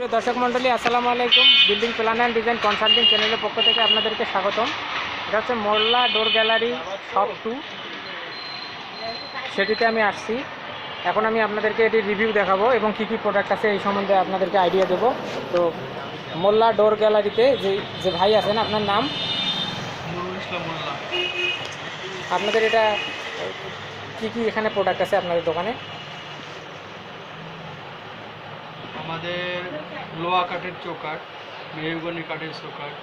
প্রিয় দর্শক মণ্ডলী আসসালামু আলাইকুম। Building plan and design consulting চ্যানেলের পক্ষ থেকে আপনাদেরকে স্বাগতম। এটা হচ্ছে Molla door gallery shop two সেটিতে আমি আসছি। এখন আমি আপনাদেরকে এটির রিভিউ দেখাবো এবং কী কী প্রোডাক্ট আছে এই সম্বন্ধে আপনাদেরকে আইডিয়া দেবো। তো মোল্লা ডোর গ্যালারিতে যে যে ভাই আছেন আপনার নাম? আপনাদের এটা কি কি এখানে প্রোডাক্ট আছে আপনাদের দোকানে? আমাদের লোহা কাঠের চৌকাঠ মেহগনি কাঠের চৌকাঠ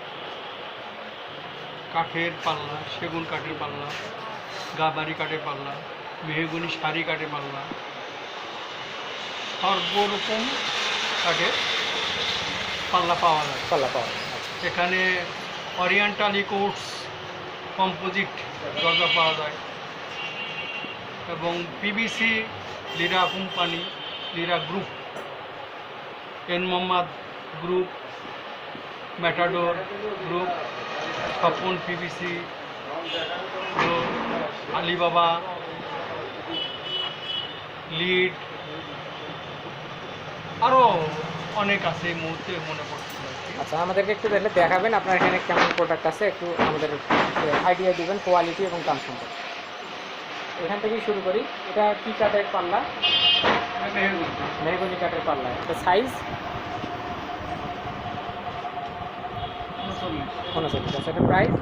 কাঠের পাল্লা সেগুন কাঠের পাল্লা গাবারি কাঠের পাল্লা মেহগনি শাড়ি কাঠের পাল্লা সর্বরকম কাঠের পাল্লা পাওয়া যায় পাল্লা পাওয়া যায়। এখানে অরিয়েন্টালি কোর্স কম্পোজিট দরজা পাওয়া যায় এবং PBC Lira company Lira group N Mohammad group Matador group, Swapan PBC Alibaba, lead আরও অনেক আছে এই মুহূর্তে মনে পড়ছে। আচ্ছা আমাদেরকে একটু তাহলে দেখাবেন আপনার এখানে কেমন প্রোডাক্ট আছে, একটু আমাদের আইডিয়া দেবেন কোয়ালিটি এবং দাম সম্পর্কে। এখান থেকেই শুরু করি। এটা কি কাঠের পাল্লা? মেহগনি। কাঠের পাল্লা এটা সাইজ উনচল্লিশ। আছে এটা প্রাইস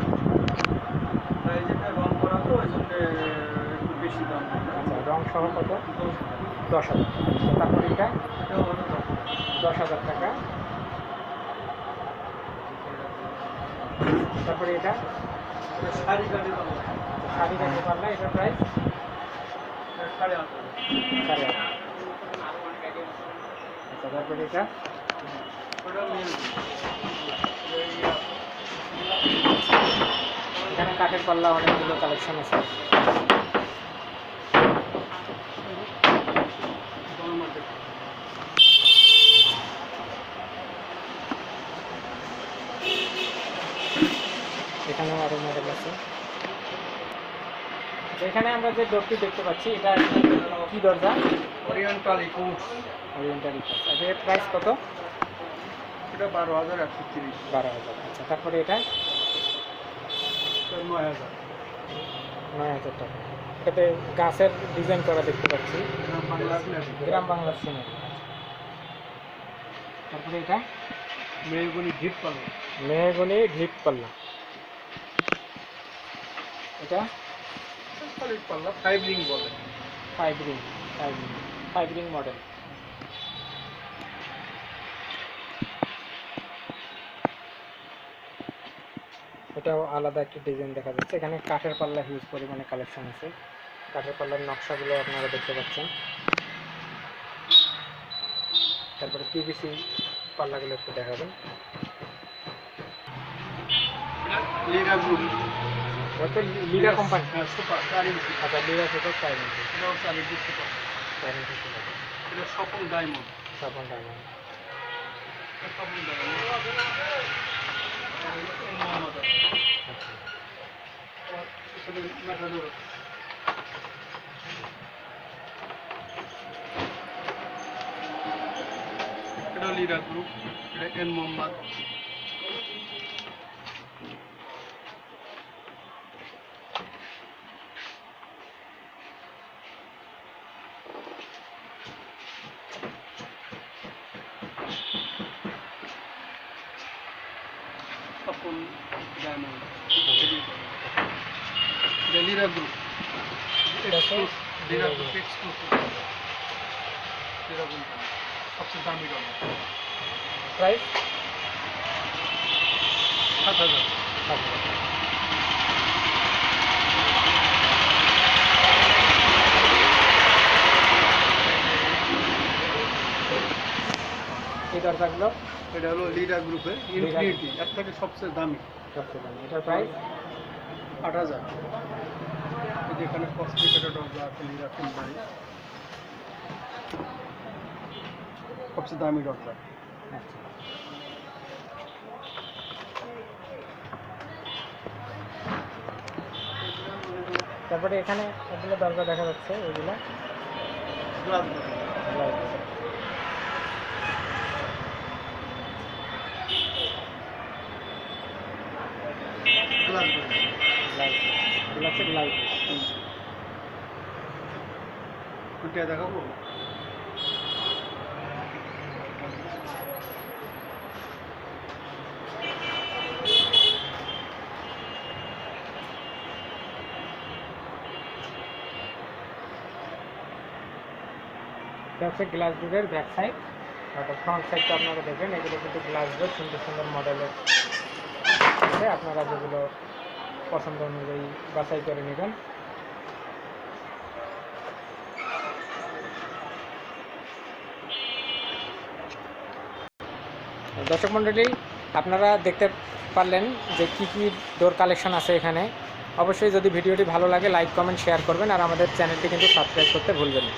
আচ্ছা রং সহ কত দশ হাজার তারপরে এটা দশ। হাজার টাকা তারপরে এটা শাড়ি কাঠের পাল্লা। শাড়ি কাঠের পাল্লা, এটা প্রাইস এখানে কাঠের পাল্লা অনেকগুলো কালেকশন আছে গণমাধ্যম। এখানেও আরও মডেল আছে আচ্ছা, এখানে আমরা যে ডোরটি দেখতে পাচ্ছি এটা কি দরজা? ওরিয়েন্টালি কোর্স ওরিয়েন্টাল আচ্ছা এর প্রাইস কত? এটা বারো হাজার একশো তিরিশ। বারো হাজার। আচ্ছা তারপরে এটা? নয় হাজার। নয় হাজার টাকা। এটাতে গাছের ডিজাইন করা দেখতে পাচ্ছি। গ্রাম বাংলার সিমেন্ট। তারপরে এটা? মেহগনি ঘিট পাল্লা মেহগনি ঢিপ পাল্লা এটা? সলিড পাল্লা ফাইভ রিং বলে five ring five ring five ring model এটাও আলাদা একটা ডিজাইন দেখা যাচ্ছে। এখানে কাঠের পাল্লা হিউজ পরিমাণে কালেকশন আছে। কাঠের পাল্লার নকশাগুলো আপনারা দেখতে পাচ্ছেন। তারপরে পিভিসি পাল্লাগুলো একটু দেখাবেন। লিরা গ্রুপ এটা তো লিডা কোম্পানি হ্যাঁ সুপার চার ইঞ্চি আচ্ছা লিডা থেকে চার ইঞ্চি এটাও চার ইঞ্চি সুপার চার ইঞ্চি ছিল এটা স্বপন ডায়মন্ড সাবান ডায়মন্ড এটা স্বপন ডায়মন্ড মোহাম্মদ আচ্ছা এখানে ম্যাটাডোর এটা লিরা গ্রুপ এটা এন মোহাম্মদ স্বপন ডায়মন্ড এটা লিরা গ্রুপ এটা তো Lira group exclusive Lira company সবচেয়ে দামি ডলার প্রাইস সাত হাজার। এই দরজাগুলো এটা হলো লিডার গ্রুপের ইনফিনিটি এর থেকে সবচেয়ে দামি। সবচেয়ে দামি। এটার প্রাইস আট হাজার। এই যে এখানে কসমেটিকের আছে লিডার কোম্পানি সবচেয়ে দামি দরজা আচ্ছা। তারপরে এখানে এগুলো দরজা দেখা যাচ্ছে ওইগুলো গ্লাস দরজা। লাইট এগুলো হচ্ছে গ্লাস ওটা দেখাবো এটা হচ্ছে গ্লাস ডোরের ব্যাক সাইড আর ফ্রন্ট সাইডটা আপনারা দেখবেন এগুলো কিন্তু গ্লাস ডোর সুন্দর সুন্দর মডেলের আপনারা যেগুলো পছন্দ অনুযায়ী বাছাই করে নেবেন। দর্শক মণ্ডলী, আপনারা দেখতে পারলেন যে কি কি ডোর কালেকশন আছে এখানে। অবশ্যই যদি ভিডিওটি ভালো লাগে, লাইক, কমেন্ট, শেয়ার করবেন আর আমাদের চ্যানেলটি কিন্তু সাবস্ক্রাইব করতে ভুলবেন না।